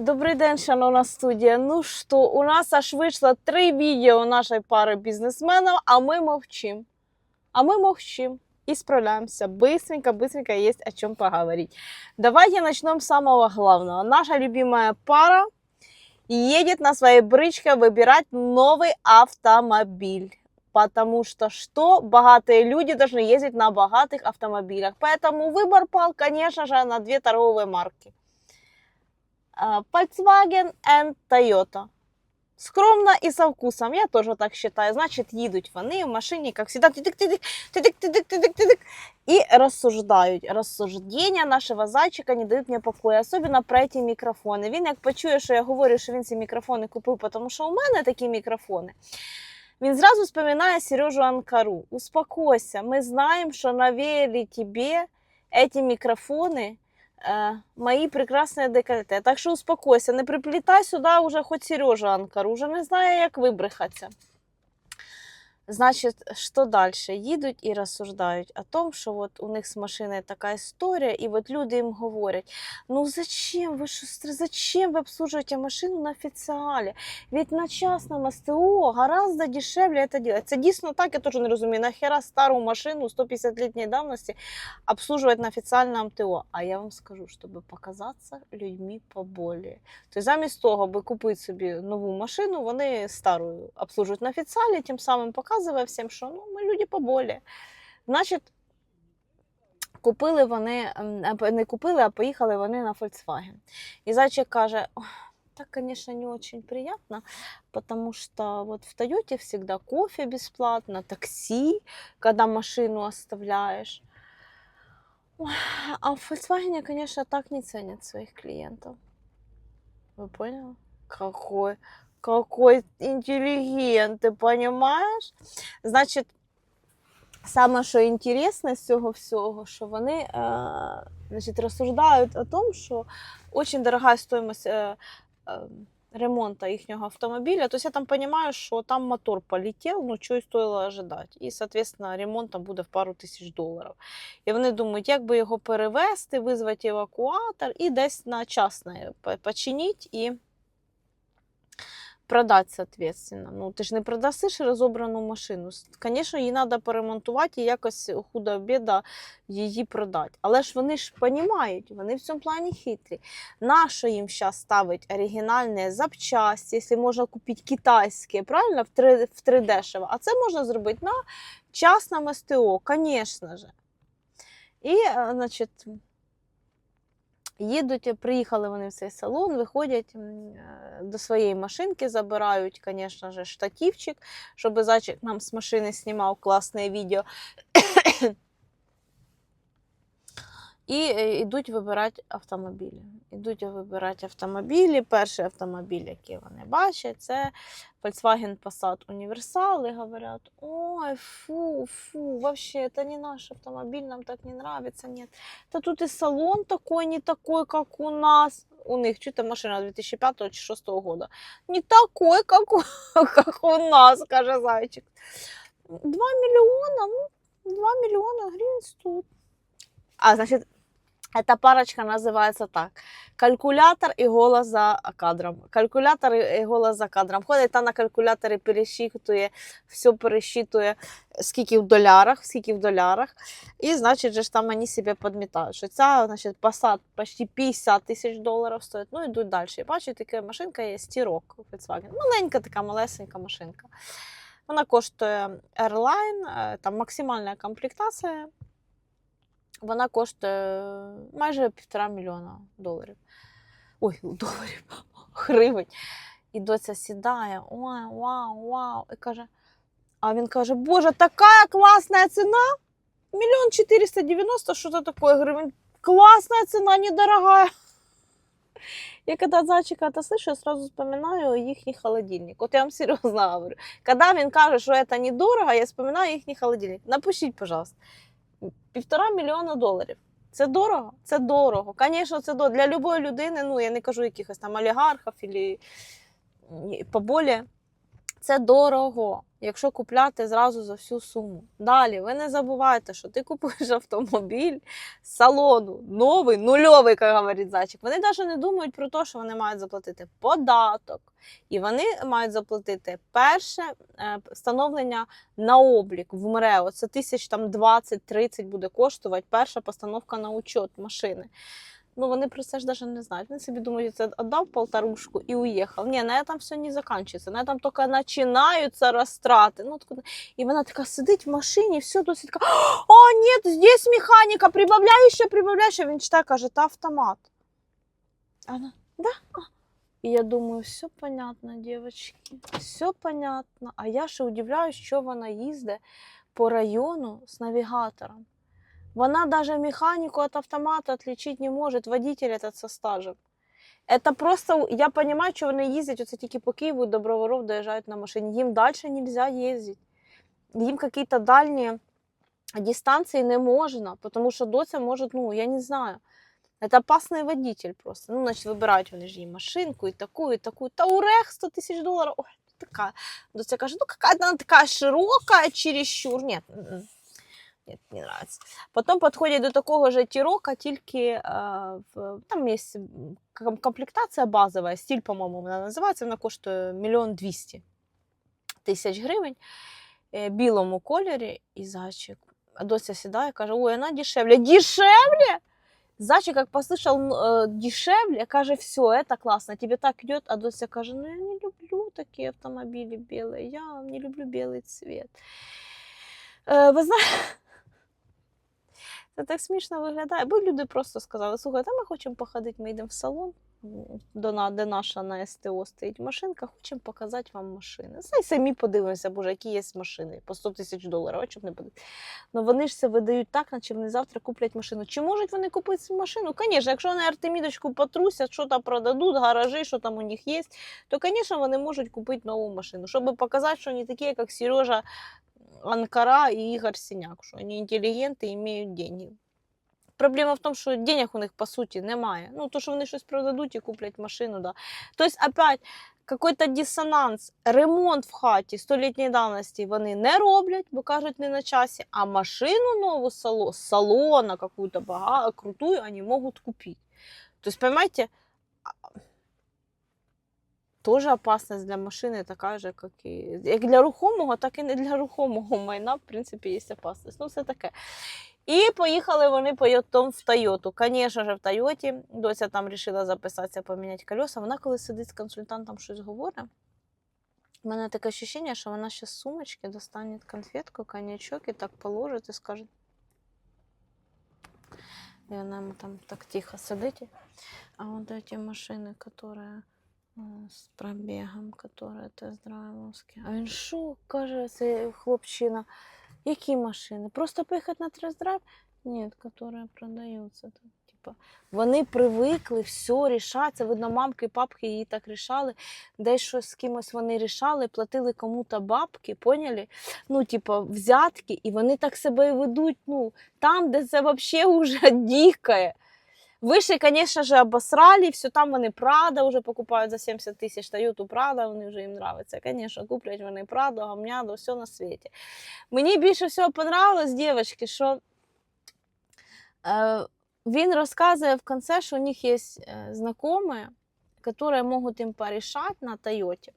Добрий день, шановна студія. Ну що, у нас аж вийшло три відео нашої пари бізнесменів, а ми мовчим. А мы молчим и справляемся. Быстренько, быстренько есть о чем поговорить. Давайте начнем с самого главного. Наша любимая пара едет на своей брычке выбирать новый автомобиль. Потому что что? Богатые люди должны ездить на богатых автомобилях. Поэтому выбор пал, конечно же, на две торговые марки. а, Volkswagen and Toyota. Скромно і со вкусом, я теж так вважаю. Значить, їдуть вони в машині, як завжди, тидик-тидик, тидик-тидик, тидик-тидик, і розсуждають. Розсуждення нашого зайчика не дають мені покою, особливо про ці мікрофони. Він як почує, що я говорю, що він ці мікрофони купив, тому що у мене такі мікрофони. Він зразу вспоминає Сережу Анкару. Успокойся, ми знаємо, що навіяли тебе ці мікрофони э, мои прекрасные декольте. Так що успокойся, не приплітай сюди уже хоч Сережа Анкар, уже не знає, як вибрехатися. Значить, що далі? Їдуть і розсуждають о том, що от у них з машиною така історія, і от люди їм говорять: ну зачем ви шустри, зачем ви обслужуєте машину на офіціалі? Ведь на частному СТО гораздо дешевле це делать. Це дійсно так, я теж не розумію. Нахера стару машину 150-літньої давності обслуживать на официальном ТО. А я вам скажу, чтобы показаться людьми поболее. То есть замість того, аби купити собі нову машину, вони стару обслужують на офіціалі, тим самим показує всім, що ну, ми люди поболее. Значить, купили вони, ем, не купили, а поїхали вони на Volkswagen. І зайчик каже, так, конечно, не очень приятно, потому что вот в Тойоте всегда кофе бесплатно, такси, когда машину оставляешь. А в Volkswagen, конечно, так не ценят своих клиентов. Вы поняли? Какой, какой інтелігент, ти понимаєш? Значить, саме що інтересне з цього всього, що вони е, значить, розсуждають о том, що дуже дорога стоїмость е, е, ремонта їхнього автомобіля. Тобто я там розумію, що там мотор полетів, ну чого й стоїло ожидати. І, соответственно, ремонт там буде в пару тисяч доларів. І вони думають, як би його перевезти, визвати евакуатор і десь на по- починити і продати, соответственно. Ну, ти ж не продасиш розобрану машину. Звісно, її треба поремонтувати і якось худо-бєда її продати. Але ж вони ж розуміють, вони в цьому плані хитрі. Нащо їм зараз ставить оригінальні запчасті, якщо можна купити китайські, правильно, в 3, в 3 дешево. А це можна зробити на частному СТО, звісно ж. І, е, значить, їдуть, приїхали вони в цей салон, виходять е, до своєї машинки, забирають, звісно ж, штативчик, щоб зайчик нам з машини знімав класне відео. І е, йдуть вибирати автомобілі. Йдуть вибирати автомобілі. Перший автомобіль, який вони бачать, це Volkswagen Passat Універсал. І говорять, ой, фу, фу, вообще, это не наш автомобиль, нам так не нравится, нет. Да тут и салон такой, не такой, как у нас. У них что-то машина 2005 чи 2006 года. Не такой, как у, как у нас, каже зайчик. 2 миллиона, ну, 2 миллиона гривен стоит. А, значит, эта парочка называется так. Калькулятор і голос за кадром. Калькулятор і голос за кадром. Ходить та на калькуляторі пересчитує, все пересчитує, скільки в долярах, скільки в долярах. І, значить, же там вони себе підмітають, що ця, значить, Passat почти 50 тисяч доларів стоїть. Ну, йдуть далі. І бачите, така машинка є стірок Volkswagen. Маленька така, малесенька машинка. Вона коштує Airline, е, там максимальна комплектація. Вона коштує майже півтора мільйона доларів. Ой, доларів, гривень. І доця сідає, ой, вау, вау. І каже, а він каже, Боже, така класна ціна. Мільйон 490, що це таке гривень. Классная цена, недорогая. Я когда зайчика это слышу, я сразу вспоминаю их холодильник. Вот я вам серьезно говорю. Когда він каже, що это недорого, я вспоминаю їхній холодильник. Напишіть, пожалуйста. Півтора мільйона доларів. Це дорого? Це дорого. Звісно, це дорого. Для любої людини, ну я не кажу якихось там олігархів або поболі. Це дорого, якщо купляти зразу за всю суму. Далі, ви не забувайте, що ти купуєш автомобіль з салону, новий, нульовий, як говорить зайчик. Вони навіть не думають про те, що вони мають заплатити податок. І вони мають заплатити перше е, встановлення на облік в МРЕО. Це тисяч там 20-30 буде коштувати перша постановка на учет машини. Ну, вони про це ж навіть не знають. Вони собі думають, це віддав полторушку і уїхав. Ні, на этом все не закінчується. На этом тільки починаються розтрати. Ну, откуда... І вона така сидить в машині, все досить така, о, ні, здесь механіка, прибавляй ще, прибавляй ще. Він читає, каже, та автомат. А вона, да? А. І я думаю, все понятно, дівчатки, все понятно. А я ще удивляюсь, що вона їздить по району з навігатором. Вона даже механику от автомата отличить не может, водитель этот со стажем. Это просто, я понимаю, що вони їздять, оце тільки по Києву до Броваров доїжджають на машині. Їм далі нельзя їздити. Їм какие-то дальні дистанції не можна, тому що доця може, ну, я не знаю. Это опасный водитель просто. Ну, значить, вибирають вони ж їй машинку, і таку, і таку. Та урех 100 тисяч доларів. Ой, така. Доця каже, ну, какая-то она такая широкая, чересчур. Нет, м-м. Нет, не нравится. Потім підходять до такого ж тірока, тільки е, в, там є м, ком- комплектація базова, стиль, по-моєму, вона називається, вона коштує мільйон двісті тисяч гривень е, білому кольорі і зайчик. А доця сідає, каже, ой, вона дешевле. Дешевле? Зайчик, як послышал м, е, дешевле, каже, все, это классно, тебе так идет. А доця каже, ну я не люблю такі автомобілі білі, я не люблю білий цвет. Е, ви знаєте, це так смішно виглядає. Бо люди просто сказали: слухай, та ми хочемо походити, ми йдемо в салон, де наша на СТО стоїть машинка, хочемо показати вам машини. Це самі подивимося, боже, які є машини по 100 тисяч доларів, а чому не подивитися. Ну вони ж це видають так, наче вони завтра куплять машину. Чи можуть вони купити цю машину? Звісно, якщо вони Артемідочку потрусять, що там продадуть, гаражі, що там у них є, то, звісно, вони можуть купити нову машину, щоб показати, що вони такі, як Сережа Анкара і Ігор Синяк, що вони інтелігенти і мають деньги. Проблема в тому, що денег у них по суті немає. Ну, то, що вони щось продадуть і куплять машину, да. Тобто, опять, какой-то диссонанс, ремонт в хаті столітньої давності вони не роблять, бо кажуть, не на часі, а машину нову сало- салона, какую-то крутую, вони можуть купити. Тобто, понимаете, Тоже опасность для машини така же, як і як для рухомого, так і не для рухомого майна, в принципі, є опасність. Ну, все таке. І поїхали вони потім в Тойоту. Звісно ж, в Тойоті. Доця там вирішила записатися, поміняти колеса. Вона, коли сидить з консультантом, щось говорить. У мене таке відчуття, що вона ще з сумочки достане конфетку, коньячок і так положить і скаже. І вона там так тихо сидить. А от ці машини, які Э, с пробігом, которые тест-драйвовські. А він що, каже цей хлопчина, які машини? Просто поїхати на тест-драйв? Ні, які продаються. Типа, вони привикли все рішати. Видно, мамки і папки її так рішали. Десь щось з кимось вони рішали, платили кому-то бабки, поняли? Ну, типа, взятки, і вони так себе і ведуть, ну, там, де це взагалі вже дікає. Вышли, конечно же, обосрали, все там вони Прада вже покупають за 70 тисяч, Тойоту Прада, вони вже їм нравиться. Конечно, куплять вони Праду, гамняду, все на світі. Мені більше всього понравилось, дівчатки, що е, він розказує в кінці, що у них є е, знайомі, які можуть їм порішати на Тойоті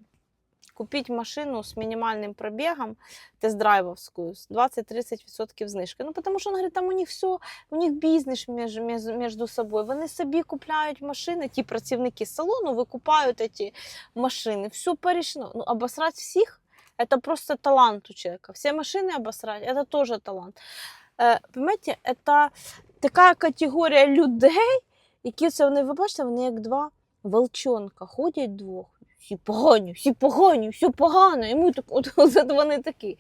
Купить машину с минимальным пробегом, тест-драйвовскую, с 20-30% знижки. Ну, потому що, он говорит, там у них все, у них бізнес між, між, між собою. Вони собі купляють машини, ті працівники салону викупають ці машини. Все порішено. Ну, обосрать всіх это просто талант у человека. Все машины обосрать, это тоже талант. Е, понимаете, это така категорія людей, які це вони, ви бачите, вони як два волчонка ходять двох. Всі погані, всі погані, все погано. І ми так, от, от вони такі.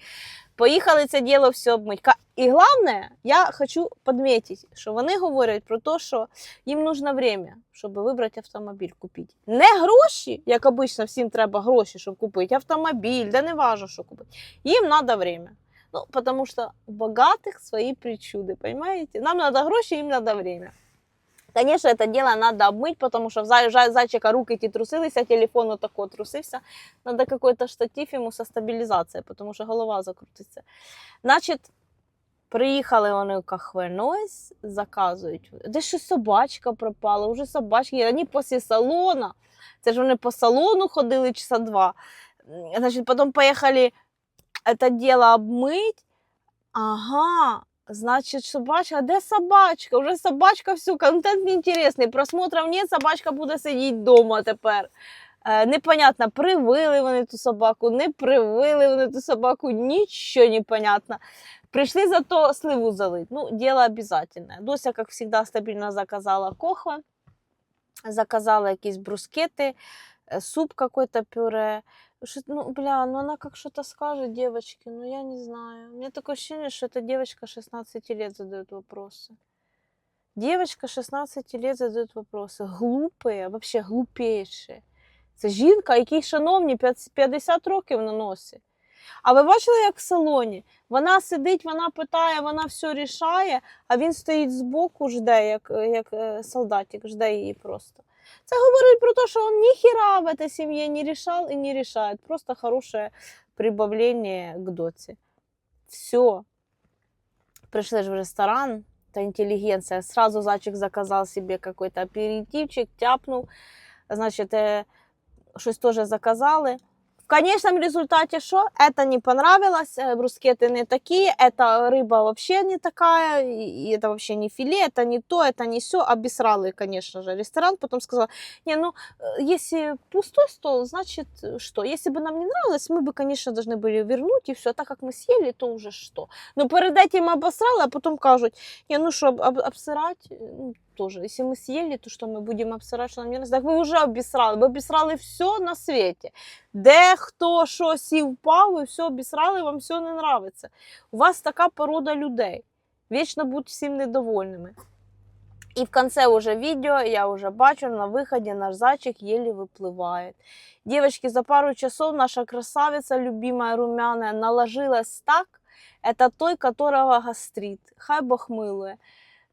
Поїхали це діло все обмить. І головне, я хочу підмітити, що вони говорять про те, що їм нужно время, щоб вибрати автомобіль, купити. Не гроші, як обично, всім треба гроші, щоб купити автомобіль, да не важно, що купити. Їм треба время. Ну, потому что у богатых свои причуды, понимаете? Нам надо гроші, їм надо время. Конечно, это дело надо обмыть, потому что в зайчика руки ті трусилися, телефон отако трусився. Надо какой-то штатив йому со стабілізацією, тому що голова закрутиться. Значить, приїхали вони в Кахвенойс, заказують. Де ще собачка пропала, вже собачки, вони після салона. Це ж вони по салону ходили часа два. Значить, потім поїхали це діло обмить. Ага, значит, собачка, а де собачка? Уже собачка, все, контент неінтересний, просмотрів нет, собачка буде сидіти вдома тепер. Е, непонятно, привили вони ту собаку, не привили вони ту собаку, нічого не понятно. Прийшли зато сливу залить. Ну, дело обязательное. Дося, как всегда, стабильно заказала кохве, заказала якісь брускети, суп какой-то пюре. Что- ну, бля, ну она как что-то скажет девочке, ну я не знаю. У меня такое ощущение, что эта девочка 16 лет задает вопросы. Девочка 16 лет задает вопросы. Глупые, вообще глупейшие. Це жінка, якій шановні 50 років на носі. А ви бачили, як в салоні? Вона сидить, вона питає, вона все рішає, а він стоїть збоку, жде, як, як е, солдатик, жде її просто. Це говорить про те, що він ніхіра в этой сім'ї не рішав і не рішає. Просто хороше прибавлення к доці. Все. Прийшли ж в ресторан, та інтелігенція. Сразу зайчик заказав собі якийсь аперитивчик, значить, Значит, э, щось теж заказали. В конечном результате что? Это не понравилось, э, брускеты не такие, эта рыба вообще не такая, и и это вообще не филе, это не то, это не все. Обесрали, конечно же, ресторан. Потом сказала, не, ну, э, если пустой стол, значит, э, что? Если бы нам не нравилось, мы бы, конечно, должны были вернуть, и все. Так как мы съели, то уже что? Но перед этим обосрали, а потом кажут, не, ну что, об, об- обсирать? Ну, тоже. Если мы съели, то что мы будем обсирать, что нам не нравится? Так вы уже обесрали, вы обесрали все на свете. Де хто що сів впав, ви все обісрали, вам все не нравиться. У вас така порода людей. Вічно будь всім недовольними. І в конце уже видео я уже бачу, на выходе наш зайчик еле выплывает. Девочки, за пару часов наша красавица, любимая румяная, наложилась так. Это той, которого гастрит. Хай Бог милує.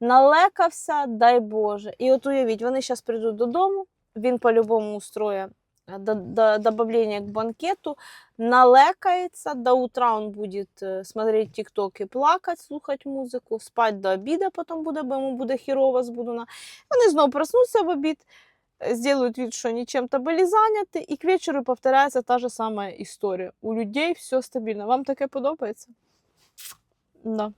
Налекався, дай Боже. І от уявіть, вони зараз прийдуть додому, він по-любому устроє э, до- до- добавление к банкету, налекается, до утра он будет э, смотреть тикток и плакать, слухать музику, спать до обіда, потім буде, бо йому буде хірово з будуна. Вони знову проснуться в обід, э, сделают вид, что они чем-то были заняты, и к вечеру повторяется та же самая история. У людей все стабильно. Вам таке подобається? Да.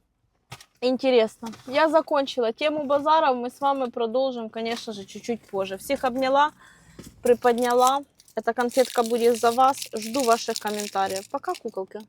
Интересно. Я закончила тему базаров. Мы с вами продолжим, конечно же, чуть-чуть позже. Всех обняла, приподняла. Эта конфетка будет за вас. Жду ваших комментариев. Пока, куколки.